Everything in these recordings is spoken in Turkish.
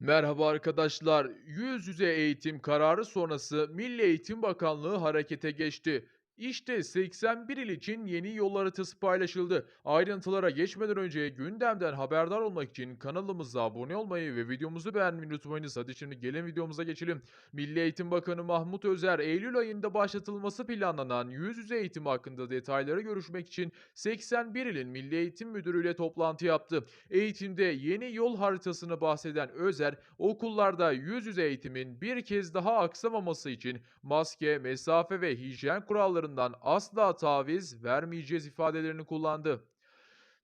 Merhaba arkadaşlar. Yüz yüze eğitim kararı sonrası Milli Eğitim Bakanlığı harekete geçti. İşte 81 il için yeni yol haritası paylaşıldı. Ayrıntılara geçmeden önce gündemden haberdar olmak için kanalımıza abone olmayı ve videomuzu beğenmeyi unutmayınız. Hadi şimdi gelin videomuza geçelim. Milli Eğitim Bakanı Mahmut Özer, Eylül ayında başlatılması planlanan yüz yüze eğitim hakkında detayları görüşmek için 81 ilin Milli Eğitim Müdürü ile toplantı yaptı. Eğitimde yeni yol haritasını bahseden Özer, okullarda yüz yüze eğitimin bir kez daha aksamaması için maske, mesafe ve hijyen kurallarından asla taviz vermeyeceğiz ifadelerini kullandı.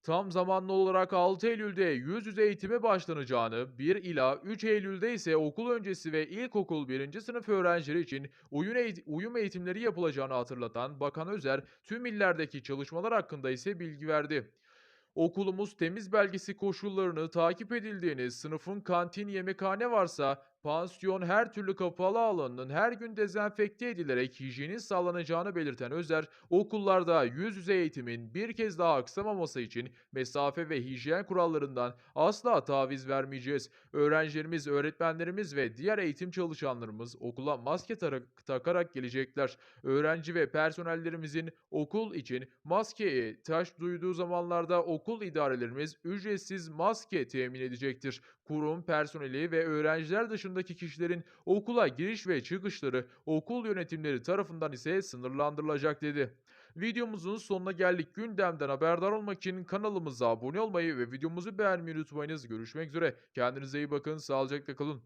Tam zamanlı olarak 6 Eylül'de yüz yüze eğitime başlanacağını, 1 ila 3 Eylül'de ise okul öncesi ve ilkokul 1. sınıf öğrencileri için uyum, uyum eğitimleri yapılacağını hatırlatan Bakan Özer, tüm illerdeki çalışmalar hakkında ise bilgi verdi. Okulumuz temiz belgesi koşullarını takip edildiğini, sınıfın kantin yemekhane varsa pansiyon her türlü kapalı alanının her gün dezenfekte edilerek hijyenin sağlanacağını belirten Özer, okullarda yüz yüze eğitimin bir kez daha aksamaması için mesafe ve hijyen kurallarından asla taviz vermeyeceğiz. Öğrencilerimiz, öğretmenlerimiz ve diğer eğitim çalışanlarımız okula maske takarak gelecekler. Öğrenci ve personellerimizin okul için maskeye ihtiyaç duyduğu zamanlarda okul idarelerimiz ücretsiz maske temin edecektir. Kurum personeli ve öğrenciler dışındaki kişilerin okula giriş ve çıkışları okul yönetimleri tarafından ise sınırlandırılacak dedi. Videomuzun sonuna geldik. Gündemden haberdar olmak için kanalımıza abone olmayı ve videomuzu beğenmeyi unutmayınız. Görüşmek üzere. Kendinize iyi bakın. Sağlıcakla kalın.